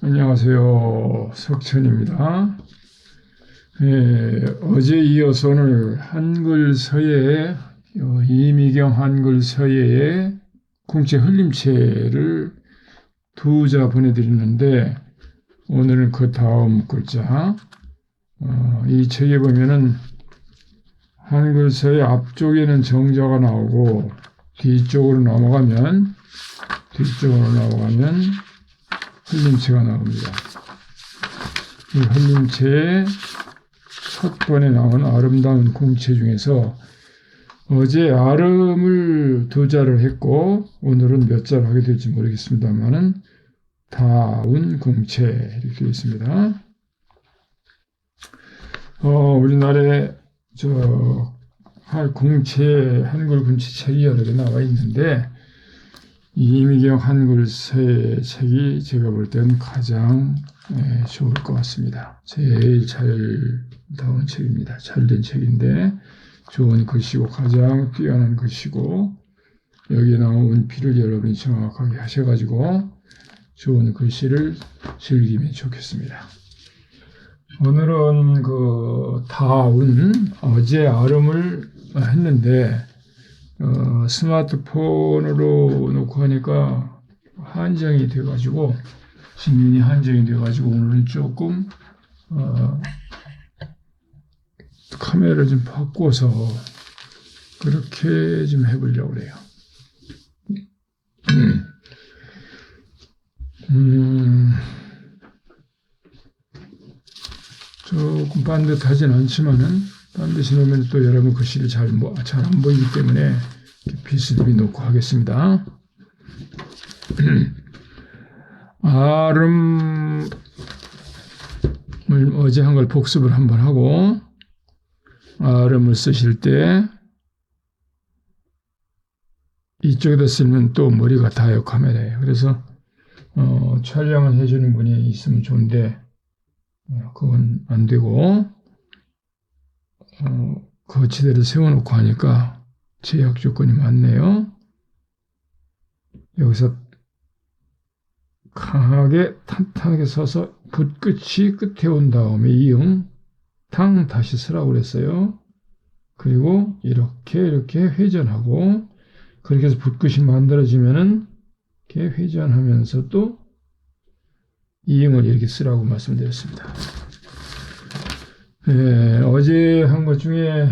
안녕하세요. 석천입니다. 예, 어제 이어서 오늘 한글 서예, 어, 이미경 한글 서예의 공채 흘림체를 두자 보내드리는데, 오늘은 그 다음 글자, 어, 이 책에 보면은 한글 서예 앞쪽에는 정자가 나오고, 뒤쪽으로 넘어가면, 뒤쪽으로 넘어가면, 흘림체가 나옵니다. 이 흘림체의 첫 번에 나온 아름다운 공체 중에서 어제 아름을 두 자를 했고 오늘은 몇 자를 하게 될지 모르겠습니다만은 다운 공체 이렇게 있습니다. 어, 우리나라에 저할 공체 한글 공체 책이 여러 개 나와 있는데 이미경 한글서의 책이 제가 볼 때는 가장 예, 좋을 것 같습니다. 제일 잘 나온 책입니다. 잘 된 책인데 좋은 글씨고 가장 뛰어난 글씨고 여기에 나온 원피를 여러분이 정확하게 하셔가지고 좋은 글씨를 즐기면 좋겠습니다. 오늘은 그 다운 어제 아름을 했는데 어, 스마트폰으로 놓고 하니까 한정이 돼가지고 신문이 한정이 돼가지고 오늘은 조금 어, 카메라를 좀 바꿔서 그렇게 좀 해보려고 그래요. 음, 조금 반듯하진 않지만은 반드시 놓으면 또 여러분 글씨를 잘, 뭐, 잘 안 보이기 때문에 비스듬히 놓고 하겠습니다. 아름을 어제 한 걸 복습을 한번 하고 아름을 쓰실 때 이쪽에다 쓰면 또 머리가 닿아요 카메라에 그래서 어, 촬영을 해주는 분이 있으면 좋은데 어, 그건 안 되고 어, 거치대를 세워놓고 하니까 제약 조건이 많네요. 여기서 강하게 탄탄하게 서서 붓끝이 끝에 온 다음에 이응 탕 다시 쓰라고 그랬어요. 그리고 이렇게 이렇게 회전하고 그렇게 해서 붓끝이 만들어지면은 이렇게 회전하면서 또 이응을 이렇게 쓰라고 말씀드렸습니다. 예, 어제 한 것 중에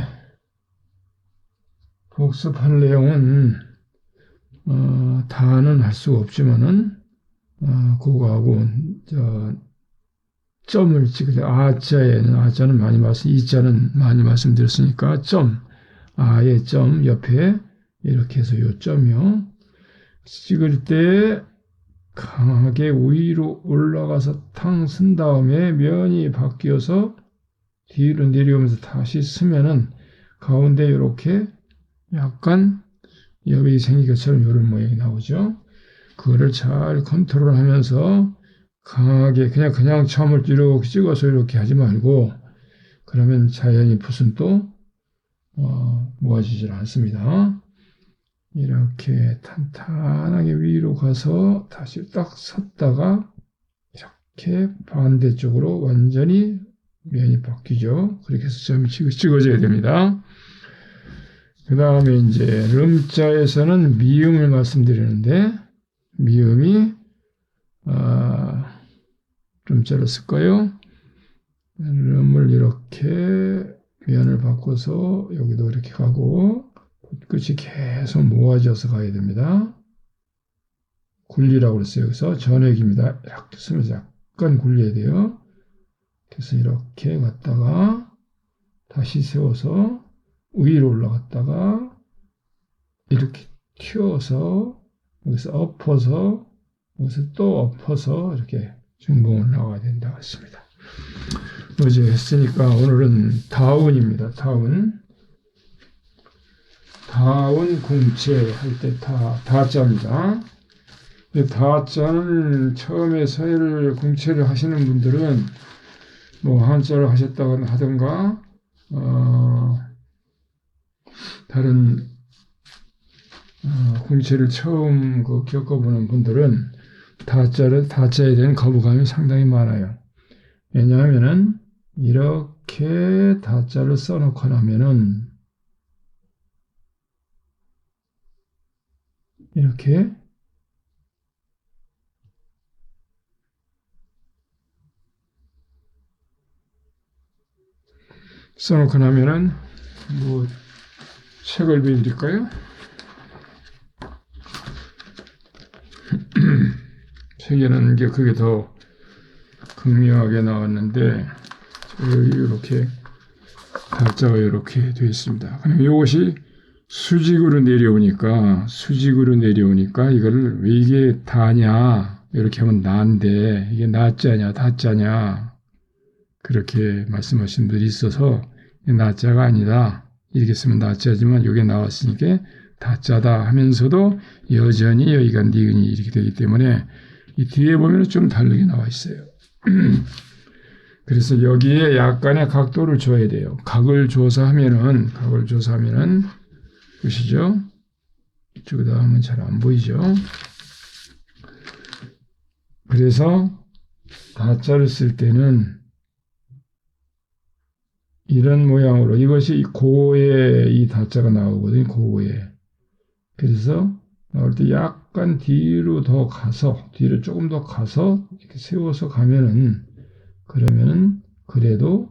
복습할 내용은 어, 다는 할 수가 없지만은 어, 그거하고 저 점을 찍을 때 아자에는 아자는 많이 말씀 이자는 많이 말씀드렸으니까 점 아의 점 옆에 이렇게 해서 요 점이요. 찍을 때 강하게 위로 올라가서 탕 쓴 다음에 면이 바뀌어서 뒤로 내려오면서 다시 쓰면은 가운데 이렇게 약간 여백이 생긴 것처럼 이런 모양이 나오죠. 그거를 잘 컨트롤 하면서 강하게 그냥 그냥 점을 이렇게 찍어서 이렇게 하지 말고 그러면 자연히 붓은 또 어, 모아지질 않습니다. 이렇게 탄탄하게 위로 가서 다시 딱 섰다가 이렇게 반대쪽으로 완전히 면이 바뀌죠. 그렇게 해서 점이 찍어져야 됩니다. 그 다음에 이제 름자에서는 미음을 말씀드리는데 미음이 아, 름자를 쓸까요? 름을 이렇게 면을 바꿔서 여기도 이렇게 가고 끝이 계속 모아져서 가야 됩니다. 굴리라고 그랬어요. 여기서 전액입니다. 이렇게 쓰면서 약간 굴려야 돼요. 그래서 이렇게 갔다가 다시 세워서 위로 올라갔다가 이렇게 튀어서 여기서 엎어서 여기서 또 엎어서 이렇게 중봉을 나와야 된다 했습니다. 어제 했으니까 오늘은 다운입니다. 다운. 다운 공채 할 때 다, 다자입니다. 다자는 처음에 서예를 공채를 하시는 분들은 뭐 한자를 하셨다거나 하든가 어, 다른 어, 공채를 처음 그 겪어보는 분들은 다자를 다자에 대한 거부감이 상당히 많아요. 왜냐하면은 이렇게 다자를 써놓고 나면은 이렇게 써놓고 나면은 뭐 책을 보여드릴까요? 책에는 이게 그게 더 극명하게 나왔는데 이렇게 달자가 이렇게 되어 있습니다. 그럼 이것이 수직으로 내려오니까 수직으로 내려오니까 이거를 왜 이게 다냐 이렇게 하면 나인데 이게 나자냐 다자냐 그렇게 말씀하신 분들이 있어서 나자가 아니다 이렇게 쓰면 나자지만 이게 나왔으니까 다자다 하면서도 여전히 여기가 니은이 이렇게 되기 때문에 이 뒤에 보면 좀 다르게 나와 있어요. 그래서 여기에 약간의 각도를 줘야 돼요. 각을 줘서 하면은 각을 줘서 하면은 보시죠. 이쪽에다 하면 잘 안 보이죠. 그래서 다자를 쓸 때는 이런 모양으로 이것이 고에 이 다자가 나오거든요. 고에. 그래서 나올 때 약간 뒤로 더 가서 뒤로 조금 더 가서 이렇게 세워서 가면은 그러면은 그래도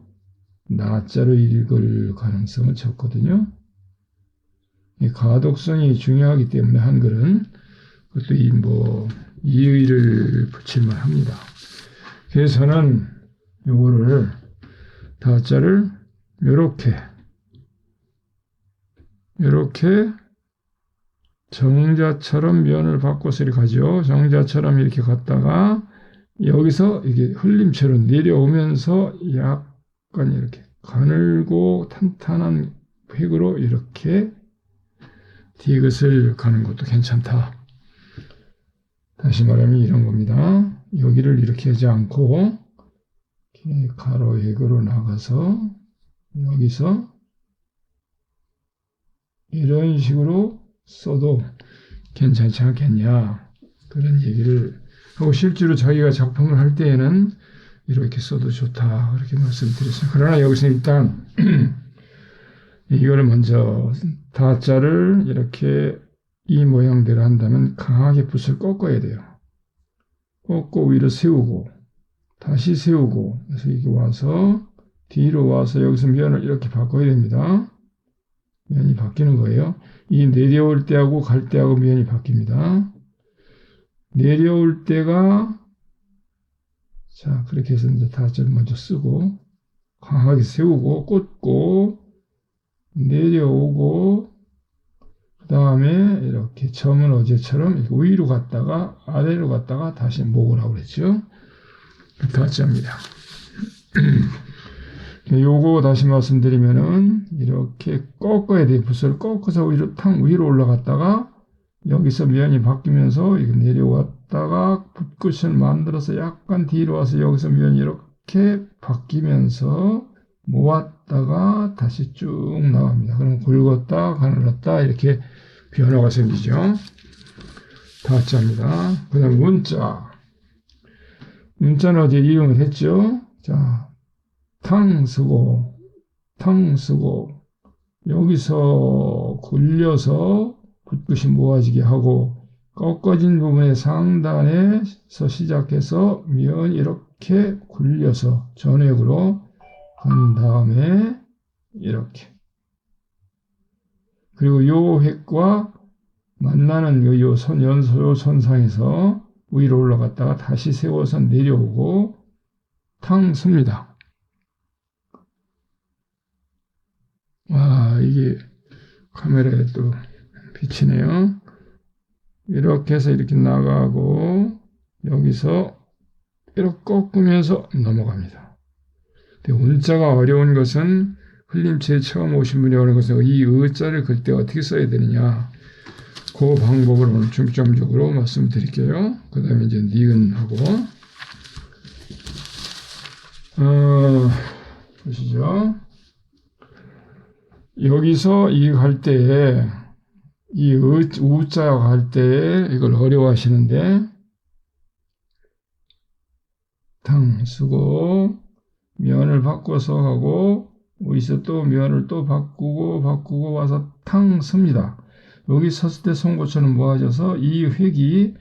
나자로 읽을 가능성은 적거든요. 이 가독성이 중요하기 때문에 한글은 그것도 이 뭐 이의를 붙일만 합니다. 그래서 저는 요거를 다자를 요렇게 요렇게 정자처럼 면을 바꿔서 이렇게 가죠. 정자처럼 이렇게 갔다가 여기서 이게 흘림처럼 내려오면서 약간 이렇게 가늘고 탄탄한 획으로 이렇게 디귿을 가는 것도 괜찮다. 다시 말하면 이런 겁니다. 여기를 이렇게 하지 않고 이렇게 가로 획으로 나가서 여기서 이런 식으로 써도 괜찮지 않겠냐 그런 얘기를 하고 실제로 저희가 작품을 할 때에는 이렇게 써도 좋다 그렇게 말씀드렸어요. 그러나 여기서 일단 이거를 먼저 다자를 이렇게 이 모양대로 한다면 강하게 붓을 꺾어야 돼요. 꺾고 위로 세우고 다시 세우고 그래서 이게 와서 뒤로 와서 여기서 면을 이렇게 바꿔야 됩니다. 면이 바뀌는 거예요. 이 내려올 때하고 갈 때하고 면이 바뀝니다. 내려올 때가 자 그렇게 해서 이제 다자를 먼저 쓰고 강하게 세우고 꽂고 내려오고 그 다음에 이렇게 점은 어제처럼 이렇게 위로 갔다가 아래로 갔다가 다시 모으라고 그랬죠. 다자입니다. 요거 다시 말씀드리면은 이렇게 꺾어야 돼요. 붓을 꺾어서 위로 탕 위로 올라갔다가 여기서 면이 바뀌면서 이거 내려왔다가 붓끝을 만들어서 약간 뒤로 와서 여기서 면이 이렇게 바뀌면서 모았다가 다시 쭉 나갑니다. 그럼 굵었다 가늘었다 이렇게 변화가 생기죠. 다자입니다. 그 다음 문자. 문자는 어제 이용을 했죠. 자, 탕 쓰고 탕 쓰고 여기서 굴려서 붓끝이 모아지게 하고 꺾어진 부분의 상단에서 시작해서 면 이렇게 굴려서 전획으로 간 다음에 이렇게 그리고 요 획과 만나는 요 선, 연소 요 선상에서 위로 올라갔다가 다시 세워서 내려오고 탕 씁니다. 와, 이게 카메라에 또 비치네요. 이렇게 해서 이렇게 나가고, 여기서 이렇게 꺾으면서 넘어갑니다. 근데 운자가 어려운 것은 흘림체에 처음 오신 분이 어려운 것은 이 의자를 글때 어떻게 써야 되느냐. 그 방법을 오늘 중점적으로 말씀드릴게요. 그 다음에 이제 니은하고, 어, 보시죠. 여기서 이할 때, 이 우자가 할때 이걸 어려워하시는데, 탕 쓰고 면을 바꿔서 하고 어디서 또 면을 또 바꾸고 바꾸고 와서 탕 씁니다. 여기 섰을 때 송곳처럼 모아져서 이 획이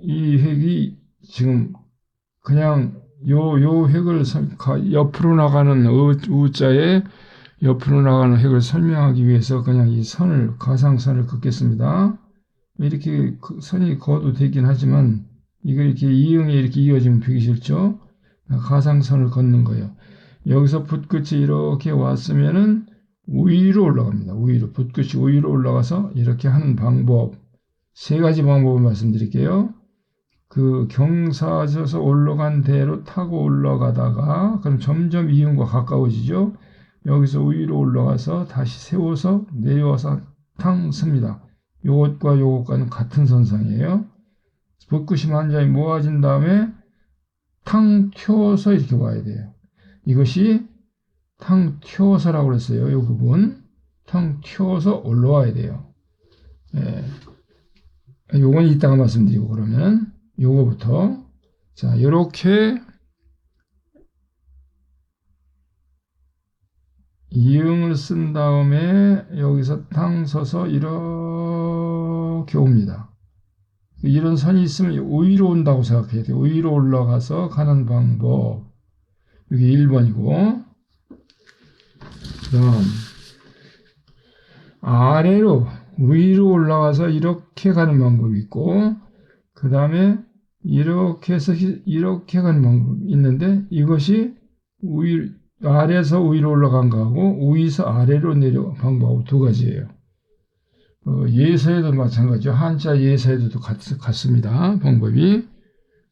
이 획이 지금 그냥 요 요 획을 옆으로 나가는 우- 우자에 옆으로 나가는 획을 설명하기 위해서 그냥 이 선을 가상선을 긋겠습니다. 이렇게 그 선이 그어도 되긴 하지만 이거 이렇게 이응이 이렇게 이어지면 보기 싫죠. 가상선을 걷는 거예요. 여기서 붓끝이 이렇게 왔으면은 위로 올라갑니다. 위로 붓끝이 위로 올라가서 이렇게 하는 방법 세 가지 방법을 말씀드릴게요. 그 경사져서 올라간 대로 타고 올라가다가 그럼 점점 이음과 가까워지죠. 여기서 위로 올라가서 다시 세워서 내려와서 탕 씁니다. 요것과 요것과는 같은 선상이에요. 붓끝이 완전히 모아진 다음에 탕 튀어서 이렇게 와야 돼요. 이것이 탕 튀어서라고 그랬어요. 이 부분 탕 튀어서 올라와야 돼요. 예. 요건 이따가 말씀드리고 그러면 요거부터 자 이렇게 이응을 쓴 다음에 여기서 탕 서서 이렇게 옵니다. 이런 선이 있으면 위로 온다고 생각해야 돼요. 위로 올라가서 가는 방법. 이게 1번이고. 그 다음, 아래로, 위로 올라가서 이렇게 가는 방법이 있고, 그 다음에 이렇게 해서 히- 이렇게 가는 방법이 있는데, 이것이 위, 아래에서 위로 올라간 거하고, 위에서 아래로 내려간 방법하고 두 가지예요. 어, 예서에도 마찬가지죠. 한자 예서에도 같, 같습니다. 방법이.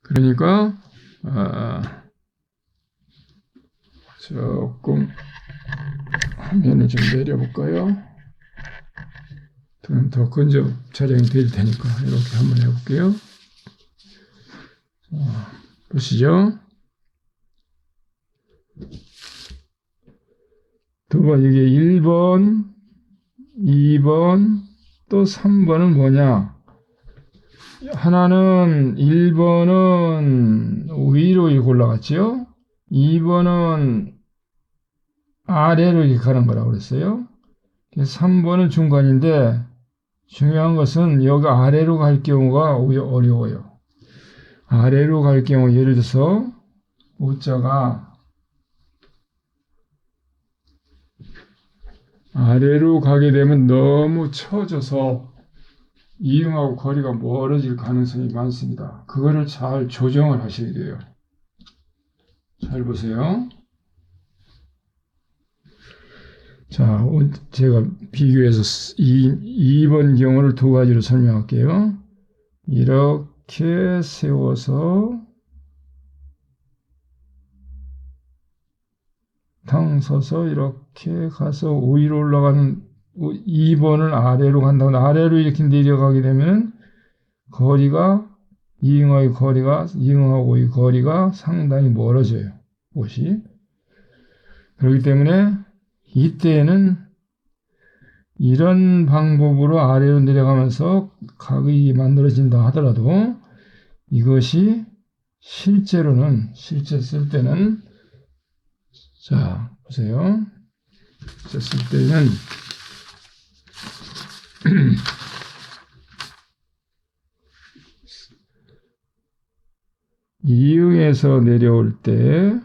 그러니까, 아, 조금 화면을 좀 내려볼까요? 더 근접 촬영이 될 테니까 이렇게 한번 해볼게요. 자, 보시죠. 두 번, 이게 1번, 2번, 또 3번은 뭐냐? 하나는 1번은 위로 이렇게 올라갔지요? 2번은 아래로 이렇게 가는 거라고 그랬어요. 3번은 중간인데 중요한 것은 여기 아래로 갈 경우가 오히려 어려워요. 아래로 갈 경우 예를 들어서 오자가 아래로 가게 되면 너무 처져서 이응하고 거리가 멀어질 가능성이 많습니다. 그거를 잘 조정을 하셔야 돼요. 잘 보세요. 자, 오- 제가 비교해서 2, 2번 경우를 두 가지로 설명할게요. 이렇게 세워서 탕 서서 이렇게 가서 위로 올라가는 2번을 아래로 간다고 아래로 이렇게 내려가게 되면 거리가 이응하의 거리가 이응하고 이 거리가 상당히 멀어져요. 옷이 그렇기 때문에 이때는 이런 방법으로 아래로 내려가면서 각이 만들어진다 하더라도 이것이 실제로는 실제 쓸 때는 자 보세요. 자, 쓸 때는 이응에서 내려올 때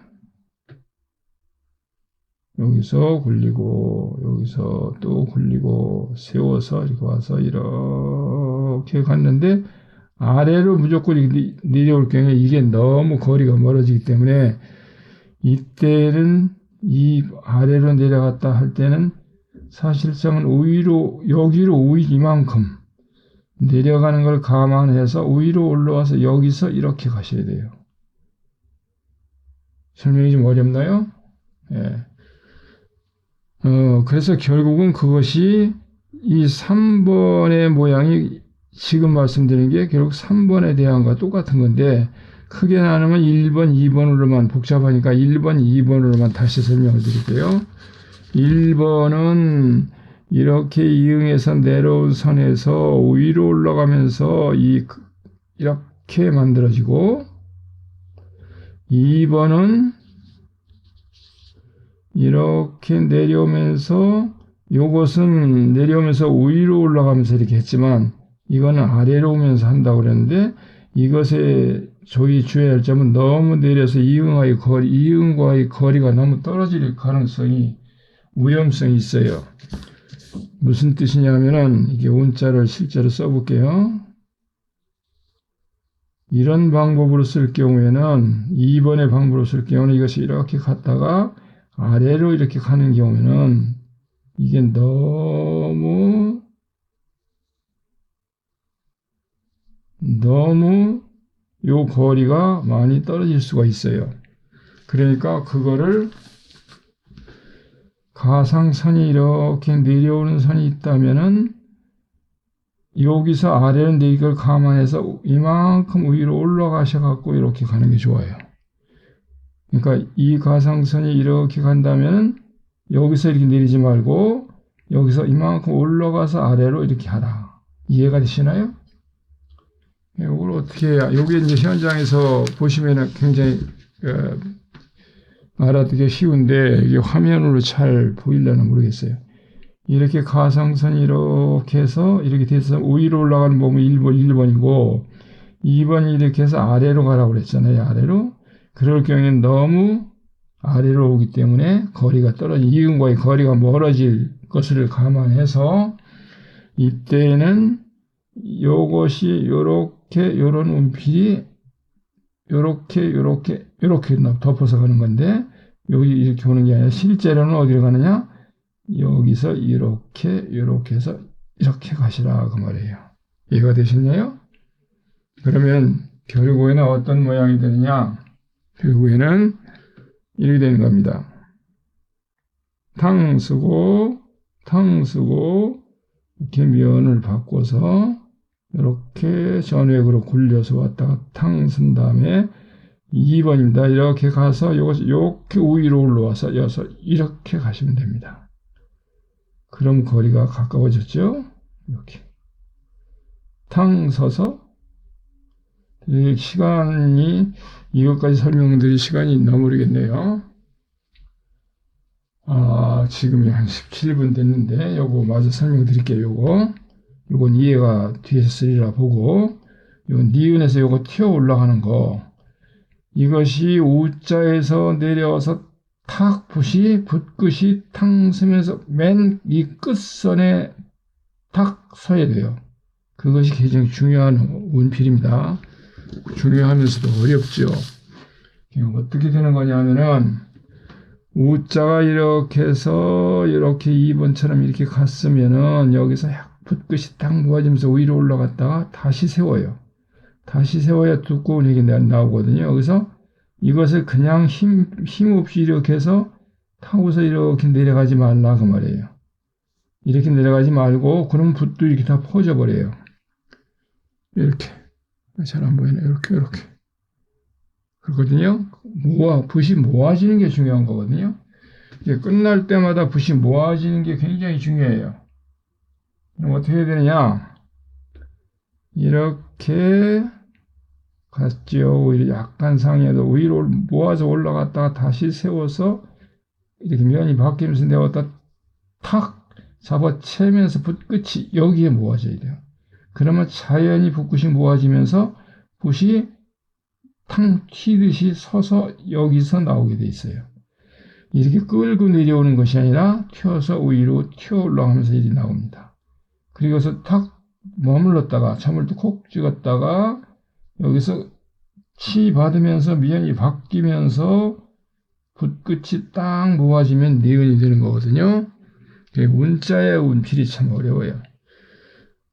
여기서 굴리고 여기서 또 굴리고 세워서 이렇게 와서 이렇게 갔는데 아래로 무조건 내려올 경우에 이게 너무 거리가 멀어지기 때문에 이때는 이 아래로 내려갔다 할 때는 사실상은 위로 여기로 위 이만큼 내려가는 걸 감안해서 위로 올라와서 여기서 이렇게 가셔야 돼요. 설명이 좀 어렵나요? 예. 어, 그래서 결국은 그것이 이 3번의 모양이 지금 말씀드린 게 결국 3번에 대한 거 똑같은 건데 크게 나누면 1번, 2번으로만 복잡하니까 1번, 2번으로만 다시 설명을 드릴게요. 1번은 이렇게 이응에서 내려온 선에서 위로 올라가면서 이 이렇게 만들어지고 2번은 이렇게 내려오면서 요것은 내려오면서 위로 올라가면서 이렇게 했지만 이거는 아래로 오면서 한다고 그랬는데 이것의 저희 주의해야 할 점은 너무 내려서 이응과의 거리, 이응과의 거리가 너무 떨어질 가능성이 위험성이 있어요. 무슨 뜻이냐면은 이게 온자를 실제로 써볼게요. 이런 방법으로 쓸 경우에는 2번의 방법으로 쓸 경우는 이것이 이렇게 갔다가 아래로 이렇게 가는 경우에는 이게 너무 너무 요 거리가 많이 떨어질 수가 있어요. 그러니까 그거를 가상선이 이렇게 내려오는 선이 있다면은 여기서 아래는 이걸 감안해서 이만큼 위로 올라가셔 갖고 이렇게 가는 게 좋아요. 그러니까 이 가상선이 이렇게 간다면은 여기서 이렇게 내리지 말고 여기서 이만큼 올라가서 아래로 이렇게 하라. 이해가 되시나요? 이걸 어떻게 해야, 여기 이제 현장에서 보시면은 굉장히, 어, 알아듣기 쉬운데, 이게 화면으로 잘 보일려나 모르겠어요. 이렇게 가상선이 이렇게 해서, 이렇게 돼서 위로 올라가는 몸은 1번, 1번이고, 2번이 이렇게 해서 아래로 가라고 그랬잖아요, 아래로. 그럴 경우에는 너무 아래로 오기 때문에 거리가 떨어진, 이음과의 거리가 멀어질 것을 감안해서, 이때는 요것이 요렇게 요런 운필이 요렇게 요렇게 요렇게 덮어서 가는 건데 여기 이렇게 오는 게 아니라 실제로는 어디로 가느냐? 여기서 이렇게 요렇게 해서 이렇게 가시라 그 말이에요. 이해가 되셨나요? 그러면 결국에는 어떤 모양이 되느냐? 결국에는 이렇게 되는 겁니다. 탕 쓰고 탕 쓰고 이렇게 면을 바꿔서 이렇게 전획으로 굴려서 왔다가 탕 쓴 다음에 2번입니다. 이렇게 가서 요것 이렇게 위로 올라와서 여서 이렇게 가시면 됩니다. 그럼 거리가 가까워졌죠? 이렇게 탕 서서 시간이 이것까지 설명드릴 시간이 너무르겠네요. 아, 지금이 한 17분 됐는데 요거 마저 설명드릴게요. 요거 요건 이해가 뒤에서 쓰리라 보고 요건 니은에서 요거 튀어 올라가는 거 이것이 우자에서 내려와서 탁 붓이 붓끝이 탕 서면서 맨 이 끝선에 탁 서야 돼요. 그것이 굉장히 중요한 운필입니다. 중요하면서도 어렵죠. 어떻게 되는 거냐면은 우자가 이렇게 해서 이렇게 2번처럼 이렇게 갔으면은 여기서 붓끝이 딱 모아지면서 위로 올라갔다가 다시 세워요. 다시 세워야 두꺼운 핵이 나오거든요. 그래서 이것을 그냥 힘, 힘 없이 이렇게 해서 타고서 이렇게 내려가지 말라 그 말이에요. 이렇게 내려가지 말고 그럼 붓도 이렇게 다 퍼져버려요. 이렇게 잘 안 보이네. 이렇게 이렇게 그렇거든요. 모아 붓이 모아지는 게 중요한 거거든요. 이제 끝날 때마다 붓이 모아지는 게 굉장히 중요해요. 그럼 어떻게 해야 되느냐? 이렇게 갔죠. 약간 상해도 위로 모아서 올라갔다가 다시 세워서 이렇게 면이 바뀌면서 내었다 탁 잡아 채면서 붓끝이 여기에 모아져야 돼요. 그러면 자연히 붓끝이 모아지면서 붓이 탕 튀듯이 서서 여기서 나오게 돼 있어요. 이렇게 끌고 내려오는 것이 아니라 튀어서 위로 튀어 올라가면서 일이 나옵니다. 그리고서 탁 머물렀다가 참을 콕 찍었다가 여기서 치 받으면서 미연이 바뀌면서 붓끝이 딱 모아지면 니은이 되는 거거든요. 운자의 운필이 참 어려워요.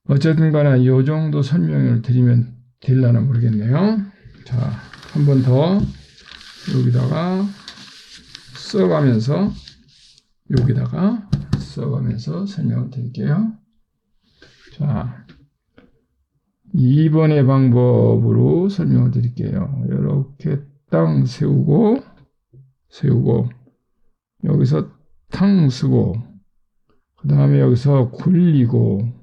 어쨌든 간에 이 정도 설명을 드리면 될라나 모르겠네요. 자, 한 번 더 여기다가 써가면서 여기다가 써가면서 설명을 드릴게요. 자, 2번의 방법으로 설명을 드릴게요. 이렇게 땅 세우고, 세우고, 여기서 탕 쓰고, 그 다음에 여기서 굴리고,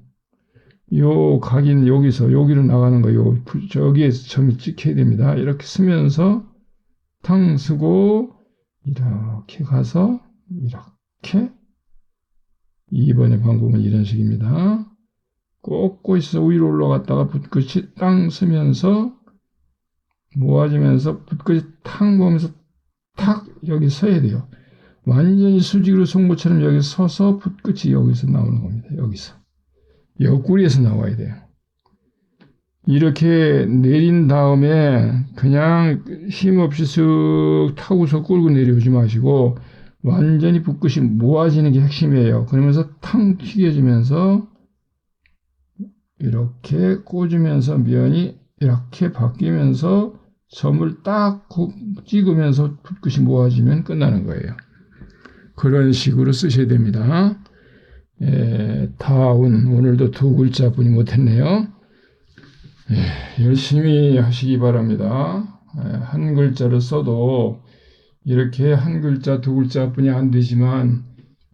요 각인 여기서 여기로 나가는 거, 요 저기에서 점이 찍혀야 됩니다. 이렇게 쓰면서 탕 쓰고 이렇게 가서 이렇게 2번의 방법은 이런 식입니다. 있어 위로 올라갔다가 붓끝이 땅 쓰면서 모아지면서 붓끝이 탁 모으면서 탁 여기 서야 돼요. 완전히 수직으로 송곳처럼 여기 서서 붓끝이 여기서 나오는 겁니다. 여기서. 옆구리에서 나와야 돼요. 이렇게 내린 다음에 그냥 힘없이 쓱 타고서 끌고 내려오지 마시고 완전히 붓끝이 모아지는 게 핵심이에요. 그러면서 탕 튀겨지면서 이렇게 꽂으면서 면이 이렇게 바뀌면서 점을 딱 고- 찍으면서 붓끝이 모아지면 끝나는 거예요. 그런 식으로 쓰셔야 됩니다. 예, 다운 오늘도 두 글자 뿐이 못했네요. 예, 열심히 하시기 바랍니다. 예, 한 글자를 써도 이렇게 한 글자 두 글자 뿐이 안 되지만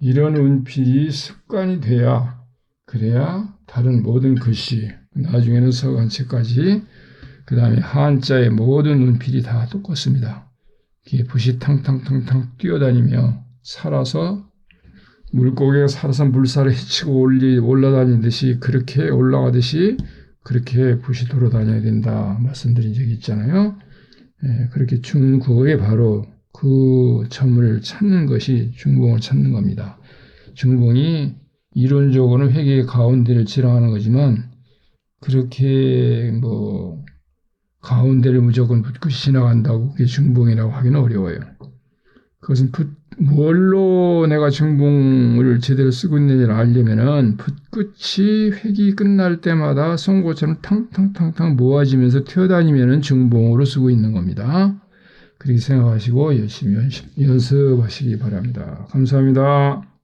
이런 운필이 습관이 돼야 그래야 다른 모든 글씨 나중에는 서간체까지 그 다음에 한자의 모든 운필이 다 똑같습니다. 붓이 탕탕탕탕 뛰어다니며 살아서 물고기가 살아서 물살을 헤치고 올리, 올라다니듯이 그렇게 올라가듯이 그렇게 붓이 돌아다녀야 된다 말씀드린 적이 있잖아요. 예, 그렇게 중국어에 바로 그 점을 찾는 것이 중봉을 찾는 겁니다. 중봉이 이론적으로는 회계의 가운데를 지랑하는 거지만 그렇게 뭐 가운데를 무조건 붓끝이 지나간다고 그게 중봉이라고 하기는 어려워요. 그것은 붓, 뭘로 내가 중봉을 제대로 쓰고 있는지를 알려면은 붓끝이 획이 끝날 때마다 송곳처럼 탕탕탕탕 모아지면서 튀어다니면은 중봉으로 쓰고 있는 겁니다. 그렇게 생각하시고 열심히 연습, 연습하시기 바랍니다. 감사합니다.